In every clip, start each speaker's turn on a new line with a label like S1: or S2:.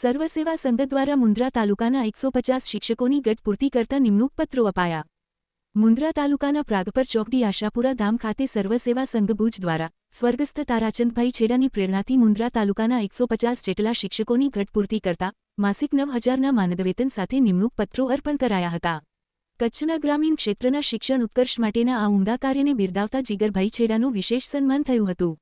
S1: સર્વ સેવા સંઘ દ્વારા મુન્દ્રા તાલુકાના એકસો પચાસ શિક્ષકોની ગટ પૂર્તિ કરતા નિમણૂક પત્રો અપાયા. મુન્દ્રા તાલુકાના પ્રાગપર ચોકડી આશાપુરા ધામ ખાતે સર્વ સેવા સંઘ ભુજ દ્વારા સ્વર્ગસ્થ તારાચંદભાઈ છેડાની પ્રેરણાથી મુન્દ્રા તાલુકાના એકસો પચાસ જેટલા શિક્ષકોની ઘટ પૂર્તિ કરતા માસિક નવ હજારના માનદવેતન સાથે નિમણૂક પત્રો અર્પણ કરાયા હતા. કચ્છના ગ્રામીણ ક્ષેત્રના શિક્ષણ ઉત્કર્ષ માટેના આ ઉમદા કાર્યને બિરદાવતા જીગરભાઈ છેડાનું વિશેષ સન્માન થયું હતું.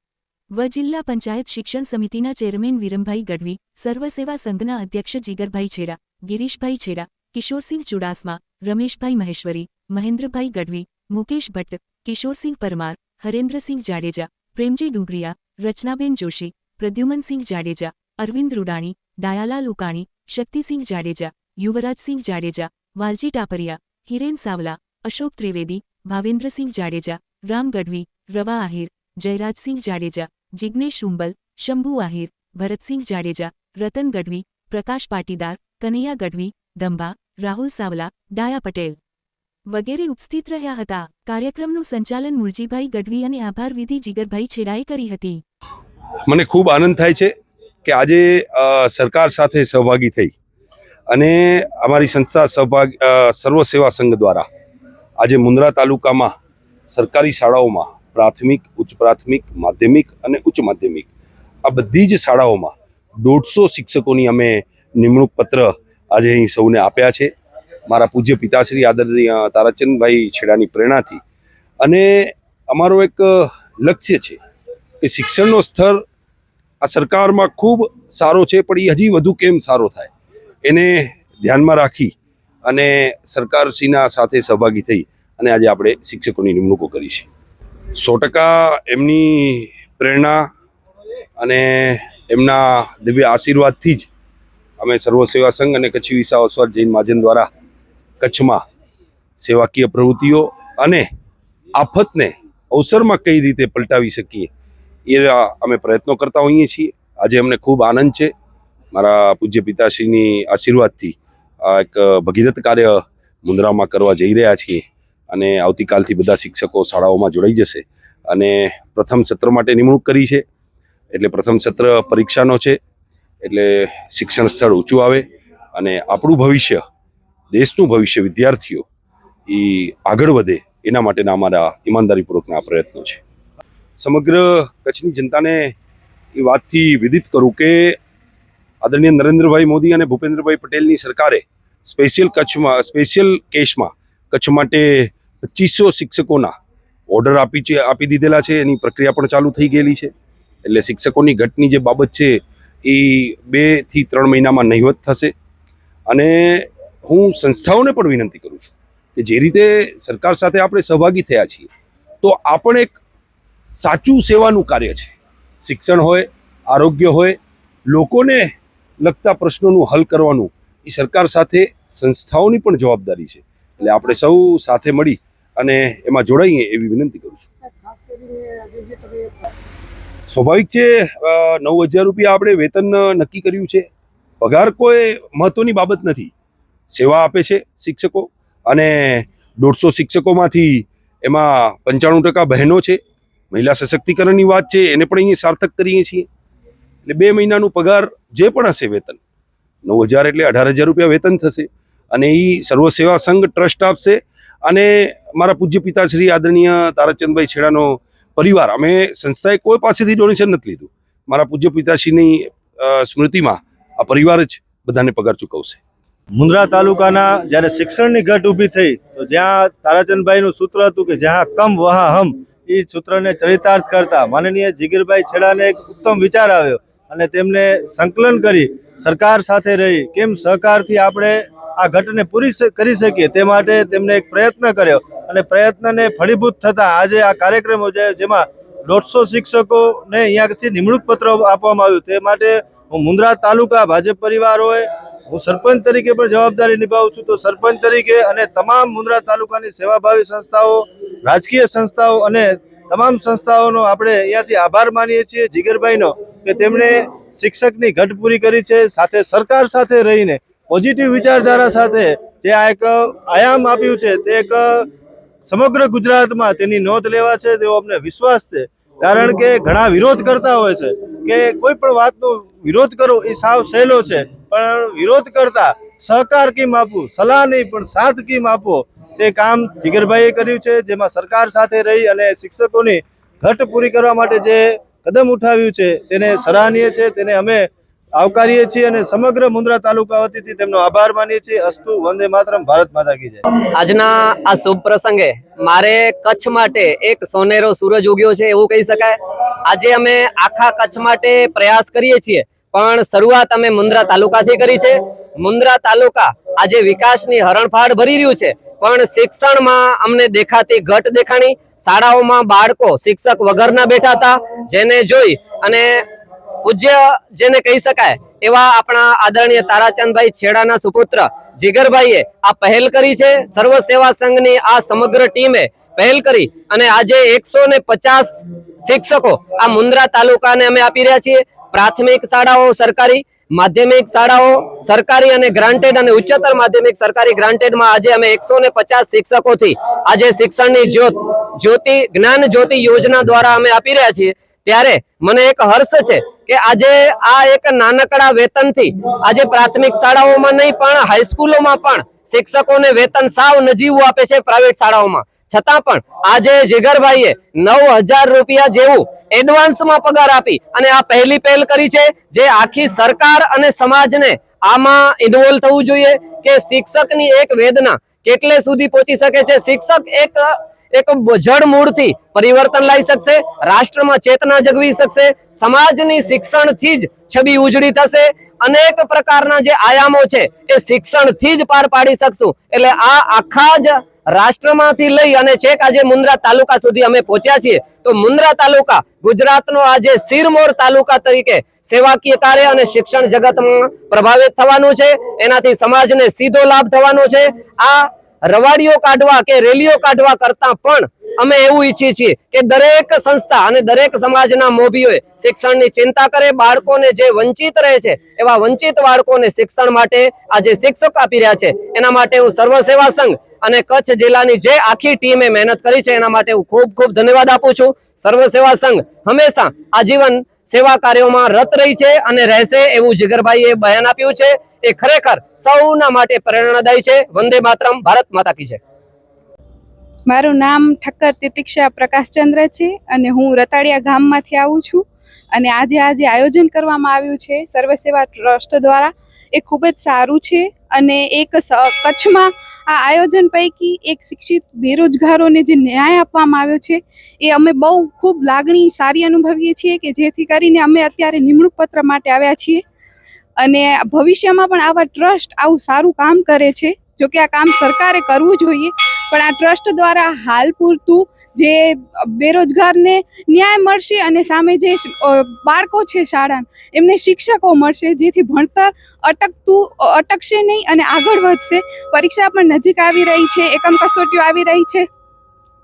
S1: વ જિલ્લા પંચાયત શિક્ષણ સમિતિના ચેરમેન વિરમભાઈ ગઢવી સર્વસેવા સંઘના અધ્યક્ષ જીગરભાઈ છેડા, ગિરીશભાઈ છેડા, કિશોરસિંહ ચુડાસમા, રમેશભાઈ મહેશ્વરી, મહેન્દ્રભાઈ ગઢવી, મુકેશ ભટ્ટ, કિશોરસિંહ પરમાર, હરેન્દ્રસિંહ જાડેજા, પ્રેમજી ડુંગરિયા, રચનાબેન જોશી, પ્રદ્યુમનસિંહ જાડેજા, અરવિંદ રૂડાણી, ડાયાલાલ ઉકાણી, શક્તિસિંહ જાડેજા, યુવરાજસિંહ જાડેજા, વાલજી ટાપરિયા, હિરેન સાવલા, અશોક ત્રિવેદી, ભાવેન્દ્રસિંહ જાડેજા, રામ ગઢવી, રવા આહિર, જયરાજસિંહ જાડેજા જિગ્નેશ ઉંબલ શંભુ આહિર, ભરતસિંહ જાડેજા, રતન ગઢવી, પ્રકાશ પાટીદાર, કનૈયા ગઢવી, દંભા, રાહુલ સાવલા, ડાયા પટેલ વગેરે ઉપસ્થિત રહ્યા હતા. કાર્યક્રમનું સંચાલન મુરજીભાઈ ગઢવી અને આભાર વિધિ જીગરભાઈ છેડાએ કરી હતી.
S2: મને ખૂબ આનંદ થાય છે કે આજે સરકાર સાથે સહભાગી થઈ અને અમારી સંસ્થા સહભાગ સર્વ સેવા સંઘ દ્વારા આજે મુન્દ્રા તાલુકામાં સરકારી શાળાઓમાં પ્રાથમિક, ઉચ્ચ પ્રાથમિક, માધ્યમિક અને ઉચ્ચ માધ્યમિક. આ બધી જ શાળાઓમાં દોઢસો શિક્ષકોની અમે નિમણૂક પત્ર આજે અહીં સૌને આપ્યા છે. મારા પૂજ્ય પિતાશ્રી આદરણીય તારાચંદભાઈ છેડાની પ્રેરણાથી. અને અમારો એક લક્ષ્ય છે કે શિક્ષણનો સ્તર આ સરકારમાં ખૂબ સારો છે, પણ એ હજી વધુ કેમ સારો થાય? એને ધ્યાનમાં રાખી અને સરકારશ્રીના સાથે સહભાગી થઈ અને આજે આપણે શિક્ષકોની નિમણૂકો કરી છે સો ટકા એમની પ્રેરણા અને એમના દિવ્ય આશીર્વાદથી જ અમે સર્વ સેવા સંઘ અને કચ્છી વિસા જૈન મહાજન દ્વારા કચ્છમાં સેવાકીય પ્રવૃત્તિઓ અને આફતને અવસરમાં કઈ રીતે પલટાવી શકીએ, એ અમે પ્રયત્નો કરતા હોઈએ છીએ. આજે અમને ખૂબ આનંદ છે. મારા પૂજ્ય પિતાશ્રીની આશીર્વાદથી એક ભગીરથ કાર્ય મુન્દ્રામાં કરવા જઈ રહ્યા છીએ. અને આવતીકાલથી બધા શિક્ષકો શાળાઓમાં જોડાઈ જશે. અને પ્રથમ સત્ર માટે નિમણૂક કરી છે. એટલે પ્રથમ સત્ર પરીક્ષાનો છે. એટલે શિક્ષણ સ્થળ ઊંચું આવે અને આપણું ભવિષ્ય, દેશનું ભવિષ્ય વિદ્યાર્થીઓ એ આગળ વધે એના માટેના અમારા ઈમાનદારીપૂર્વકના પ્રયત્નો છે. સમગ્ર કચ્છની જનતાને એ વાતથી વિદિત કરું કે આદરણીય નરેન્દ્રભાઈ મોદી અને ભૂપેન્દ્રભાઈ પટેલની સરકારે સ્પેશિયલ કચ્છમાં, સ્પેશિયલ કેસમાં કચ્છ માટે પચીસો શિક્ષકોના ઓર્ડર આપી છે, આપી દીધેલા છે, એની પ્રક્રિયા પણ ચાલુ થઈ ગયેલી છે. એટલે શિક્ષકોની ઘટની જે બાબત છે, એ બેથી ત્રણ મહિનામાં નહીવત થશે. અને હું સંસ્થાઓને પણ વિનંતી કરું છું કે જે રીતે સરકાર સાથે આપણે સહભાગી થયા છીએ, તો આ પણ એક સાચું સેવાનું કાર્ય છે. શિક્ષણ હોય, આરોગ્ય હોય, લોકોને લગતા પ્રશ્નોનું હલ કરવાનું એ સરકાર સાથે સંસ્થાઓની પણ જવાબદારી છે. એટલે આપણે સૌ સાથે મળી અને એમાં જોડાઈએ એવી વિનંતી કરું છું. સ્વાભાવિક છે નવ હજાર રૂપિયા આપણે વેતન નક્કી કર્યું છે. પગાર કોઈ મહત્વની બાબત નથી. સેવા આપે છે શિક્ષકો અને દોઢસો શિક્ષકોમાંથી એમાં પંચાણું ટકા બહેનો છે. મહિલા સશક્તિકરણની વાત છે એને પણ અહીંયા સાર્થક કરીએ છીએ. એટલે બે મહિનાનું પગાર જે પણ હશે વેતન નવ હજાર એટલે અઢાર હજાર રૂપિયા વેતન થશે. અને એ સર્વ સેવા સંઘ ટ્રસ્ટ આપશે અને મારા પૂજ્ય પિતાશ્રી આદરણીય તારાચંદભાઈ છેડાનો પરિવાર, અમે સંસ્થાએ કોઈ પાસેથી ડોનેશન નથી લીધું. મારા પૂજ્ય પિતાશ્રીની સ્મૃતિમાં આ પરિવાર જ બધાને પગાર ચૂકવશે.
S3: મુન્દ્રા તાલુકાના જ્યારે શિક્ષણની ઘટ ઊભી થઈ, તો જ્યાં તારાચંદભાઈનું સૂત્ર હતું કે જ્યાં કમ વહા હમ, એ સૂત્રને ચરિતાર્થ કરતા માનનીય જીગીરભાઈ છેડાને એક ઉત્તમ વિચાર આવ્યો અને તેમને સંકલન કરી, સરકાર સાથે રહી. કેમ સહકારથી આપણે આ ઘટને પૂરી કરી શકીએ તે માટે તેમણે એક પ્રયત્ન કર્યો અને પ્રયત્નને ફળીભૂત થતા આજે આ કાર્યક્રમ યોજાયો જેમાં દોઢસો શિક્ષકોને અહીંયાથી નિમણૂક પત્ર આપવામાં આવ્યું તે માટે હું મુન્દ્રા તાલુકા ભાજપ પરિવાર હોય, હું સરપંચ તરીકે પણ જવાબદારી નિભાવું છું તો સરપંચ તરીકે અને તમામ મુન્દ્રા તાલુકાની સેવાભાવી સંસ્થાઓ, રાજકીય સંસ્થાઓ અને તમામ સંસ્થાઓનો આપણે અહીંયાથી આભાર માનીએ છીએ, જીગરભાઈનો, કે તેમણે શિક્ષકની ઘટ પૂરી કરી છે, સાથે સરકાર સાથે રહીને પોઝિટિવ વિચારધારા સાથે જે આ એક આયામ આપ્યું છે તે એક સમગ્ર ગુજરાતમાં તેની નોંધ લેવા છે તેવો અમને વિશ્વાસ છે. કારણ કે ઘણા વિરોધ કરતા હોય છે કે કોઈ પણ વાતનો વિરોધ કરવો એ સાવ સહેલો છે. પણ વિરોધ કરતા સહકાર કેમ આપવું સલાહ નહીં, પણ સાથ કેમ આપવો તે કામ જીગરભાઈએ કર્યું છે, જેમાં સરકાર સાથે રહી અને શિક્ષકોની ઘટ પૂરી કરવા માટે જે કદમ ઉઠાવ્યું છે, તેને સરાહનીય છે. તેને અમે આવકારીએ છીએ અને સમગ્ર મુન્દ્રા તાલુકા વતીથી તેમનો આભાર માનીએ છીએ. અસ્તુ વંદે માતરમ. ભારત માતા કી જય.
S4: આજના આ શુભ પ્રસંગે મારે કચ્છ માટે એક સોનેરો સૂરજ ઉગ્યો છે એવું કહી શકાય. આજે અમે આખા કચ્છ માટે પ્રયાસ કરીએ છીએ, પણ શરૂઆત અમે મુન્દ્રા તાલુકાથી કરી છે. મુન્દ્રા તાલુકા આજે વિકાસની હરણફાળ ભરી રહ્યું છે, પણ શિક્ષણમાં અમને દેખાતી ઘટ દેખાણી. શાળાઓમાં બાળકો શિક્ષક વગરના બેઠા હતા, જેને જોઈ અને પૂજ્ય જેને કહી શકાય, એવા આપણા આદરણીય તારાચંદભાઈ છેડાના સુપુત્ર જીગરભાઈએ આ પહેલ કરી છે. સર્વ સેવા સંઘની આ સમગ્ર ટીમે પહેલ કરી અને આજે એકસો શિક્ષકો આ મુન્દ્રા તાલુકાને અમે આપી રહ્યા છીએ. પ્રાથમિક શાળાઓ સરકારી, માધ્યમિક શાળાઓ સરકારી અને ગ્રાન્ટેડ અને ઉચ્ચતર માધ્યમિક સરકારી ગ્રાન્ટેડમાં આજે અમે એકસો ને પચાસ શિક્ષકોથી આજે શિક્ષણની જ્યોત, જ્યોતિ, જ્ઞાન જ્યોતિ યોજના દ્વારા અમે આપી રહ્યા છીએ. ત્યારે મને એક હર્ષ છે કે આજે આ એક નાનકડા વેતનથી, આજે પ્રાથમિક શાળાઓમાં નહીં, પણ હાઈસ્કૂલોમાં પણ શિક્ષકોને વેતન સાવ નજીવું આપે છે પ્રાઇવેટ શાળાઓમાં. છતાં પણ આજે જીગરભાઈએ નવ હજાર રૂપિયા જેવું એડવાન્સમાં પગાર આપી અને આ પહેલી પહેલ કરી છે જે આખી સરકાર અને સમાજને આમાં ઇન્વોલ્વ થવું જોઈએ કે શિક્ષકની એક વેદના કેટલે સુધી પહોંચી શકે છે. શિક્ષક એક એક જડ મૂળથી પરિવર્તન લાવી શકશે, રાષ્ટ્રમાં ચેતના જગવી શકશે, સમાજની શિક્ષણથી જ છબી ઉજળી થશે. અનેક પ્રકારના જે આયામો છે એ શિક્ષણથી જ પાર પાડી શકશું. એટલે આ આખા જ રાષ્ટ્રમાંથી લઈ અને છેક આજે મુન્દ્રા તાલુકા સુધી અમે પહોંચ્યા છીએ. તો મુન્દ્રા તાલુકા ગુજરાતનો આજે સિરમોર તાલુકા તરીકે સેવાકીય કાર્ય અને શિક્ષણ જગતમાં પ્રભાવિત થવાનું છે. એનાથી સમાજને સીધો લાભ થવાનો છે. આ રવાડીઓ કાઢવા કે રેલીઓ કાઢવા કરતા પણ અમે એવું ઈચ્છીએ છીએ કે દરેક સંસ્થા અને દરેક સમાજના મોભીઓએ શિક્ષણની ચિંતા કરે, બાળકોને જે વંચિત રહે છે, એવા વંચિત બાળકોને શિક્ષણ માટે આજે શિક્ષક આપી રહ્યા છે. એના માટે હું સર્વ સેવા સંઘ અને કચ્છ જિલ્લાની જે આખી ટીમે મહેનત કરી છે, એના માટે હું ખૂબ ખૂબ ધન્યવાદ આપું છું. સર્વ સેવા સંઘ હંમેશા આજીવન સેવા કાર્યોમાં રત રહી છે અને રહેશે એવું જીગરભાઈએ બયાન આપ્યું છે. એ ખરેખર સૌના માટે પ્રેરણાદાયી છે. વંદે માતરમ, ભારત માતા કી છે
S5: મારું નામ ઠક્કર તિતિક્ષા પ્રકાશચંદ્ર છે અને હું રતાડિયા ગામમાંથી આવું છું. અને આજે આજે આયોજન કરવામાં આવ્યું છે. સર્વ સેવા ટ્રસ્ટ દ્વારા. એ ખૂબ જ સારું છે. અને એક કચ્છમાં આ આયોજન પૈકી એક શિક્ષિત બેરોજગારોને જે ન્યાય આપવામાં આવ્યો છે, એ અમે બહુ ખૂબ લાગણી સારી અનુભવીએ છીએ કે જેથી કરીને અમે અત્યારે નિમણૂક પત્ર માટે આવ્યા છીએ. અને ભવિષ્યમાં પણ આવા ટ્રસ્ટ આવું સારું કામ કરે છે, જોકે આ કામ સરકારે કરવું જોઈએ. પણ આ ટ્રસ્ટ દ્વારા હાલ પૂરતું જે બેરોજગારને ન્યાય મળશે અને સામે જે બાળકો છે શાળા એમને શિક્ષકો મળશે, જેથી ભણતર અટકતું અટકશે નહીં અને આગળ વધશે. પરીક્ષા પણ નજીક આવી રહી છે, એકમ કસોટીઓ આવી રહી છે.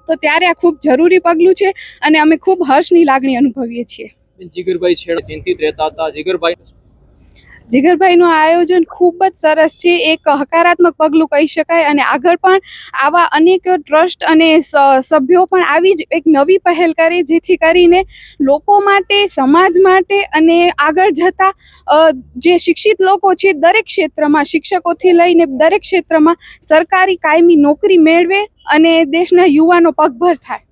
S5: તો ત્યારે આ ખૂબ જરૂરી પગલું છે અને અમે ખૂબ હર્ષની લાગણી અનુભવીએ છીએ.
S6: જીગરભાઈ છેડા ચિંતિત રહેતા હતા. જીગરભાઈ
S5: જીગરભાઈનું આયોજન ખૂબ જ સરસ છે. એક હકારાત્મક પગલું કહી શકાય અને આગળ પણ આવા અનેક ટ્રસ્ટ અને સભ્યો પણ આવી જ એક નવી પહેલ કરે જેથી કરીને લોકો માટે, સમાજ માટે અને આગળ જતા જે શિક્ષિત લોકો છે દરેક ક્ષેત્રમાં, શિક્ષકોથી લઈને દરેક ક્ષેત્રમાં સરકારી કાયમી નોકરી મેળવે અને દેશના યુવાનો પગભર થાય.